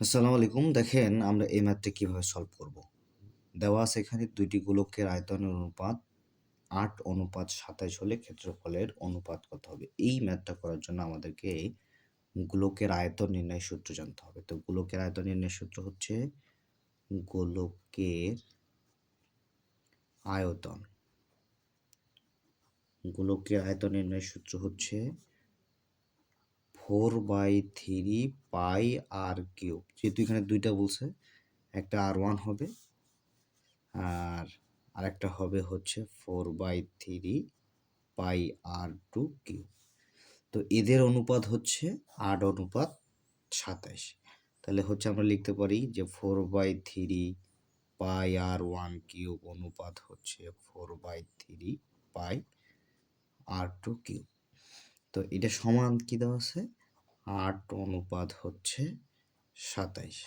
আসসালামু আলাইকুম। দেখেন আমরা এই ম্যাথটা কীভাবে সলভ করব। দেওয়া আছে এখানে দুইটি গোলকের আয়তনের অনুপাত, আট অনুপাত সাতাইশ হলে ক্ষেত্রফলের অনুপাত কত হবে? এই ম্যাথটা করার জন্য আমাদেরকে গোলকের আয়তন নির্ণয় সূত্র জানতে হবে। তো গোলকের আয়তন নির্ণয় সূত্র হচ্ছে গোলকের আয়তন। গোলকের আয়তন নির্ণয় সূত্র হচ্ছে four by three pi r cube. যেহেতু এখানে দুইটা বলছে, একটা আর ওয়ান হবে, আর আরেকটা হবে হচ্ছে four by three pi r two cube. তো এদের অনুপাত হচ্ছে আট অনুপাত সাতাইশ। তাহলে হচ্ছে আমরা লিখতে পারি যে four by three pi r one cube অনুপাত হচ্ছে four by three pi r two cube. তো এটা সমান কি দেওয়া আছে? আট অনুপাত হচ্ছে সাতাইশ।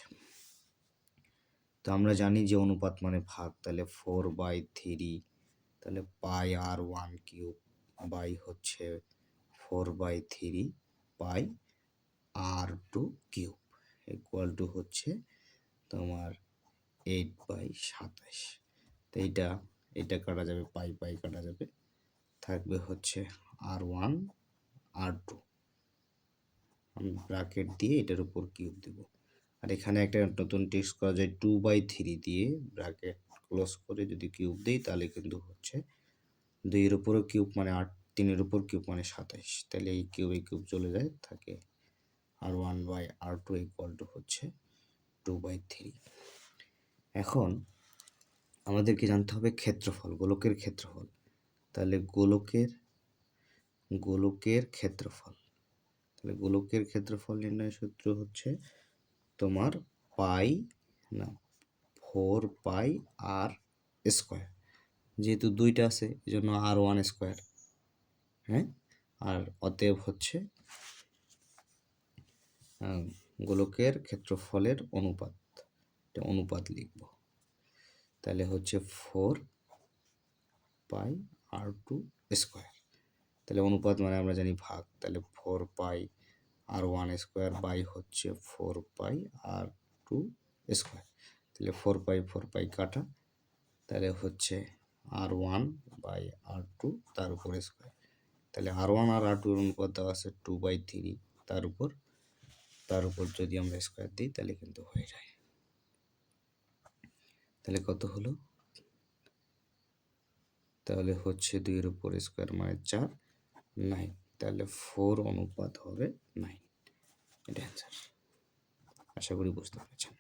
তো আমরা জানি যে অনুপাত মানে ভাগ, তাহলে ফোর বাই থ্রি তাহলে pi r one cube by হচ্ছে four by three pi r two cube equal to হচ্ছে তোমার এইট বাই সাতাইশ। তো এইটা, এটা কাটা যাবে, পাই পাই কাটা যাবে, থাকবে হচ্ছে r one r two bracket দিয়ে এটার উপর কিউব দেব। আর এখানে একটা নতুন টেক্সট করা যায় টু বাই থ্রি দিয়ে ব্রাকেট ক্লোজ করে যদি কিউব দিই তাহলে কিন্তু হচ্ছে দুইয়ের উপরও কিউব মানে আট তিনের উপর কিউব মানে সাতাইশ। তাহলে এই কিউব এই কিউব চলে যায়, থাকে r one by r two equal to হচ্ছে টু বাই থ্রি এখন আমাদেরকে জানতে হবে ক্ষেত্রফল, গোলকের ক্ষেত্রফল। তাহলে গোলকের গোলকের ক্ষেত্রফল। তাহলে গোলকের ক্ষেত্রফল নির্ণয় সূত্র হচ্ছে তোমার পাই না, ফোর পাই আর স্কোয়ার। যেহেতু দুইটা আছে এই জন্য আর ওয়ান স্কোয়ার হ্যাঁ? আর অতএব হচ্ছে গোলকের ক্ষেত্রফলের অনুপাত এটা অনুপাত লিখব। তাহলে হচ্ছে four pi r two square. তাহলে অনুপাত মানে আমরা জানি ভাগ, তাহলে four pi r one square by হচ্ছে four pi r two square তাহলে ফোর পাই ফোর পাই কাটা, তাহলে হচ্ছে r one by r two তার উপর স্কোয়ার তাহলে আর ওয়ান আর আর টুর অনুপাত দেওয়া আছে টু বাই থ্রি তার উপর তার উপর যদি আমরা স্কোয়ার দিই তাহলে কিন্তু হয়ে যায়। তাহলে কত হলো? তাহলে হচ্ছে দুইয়ের উপর স্কোয়ার মানে চার নাইন তাহলে ফোর অনুপাত হবে নাইন এটা অ্যান্সার আশা করি বুঝতে পেরেছেন।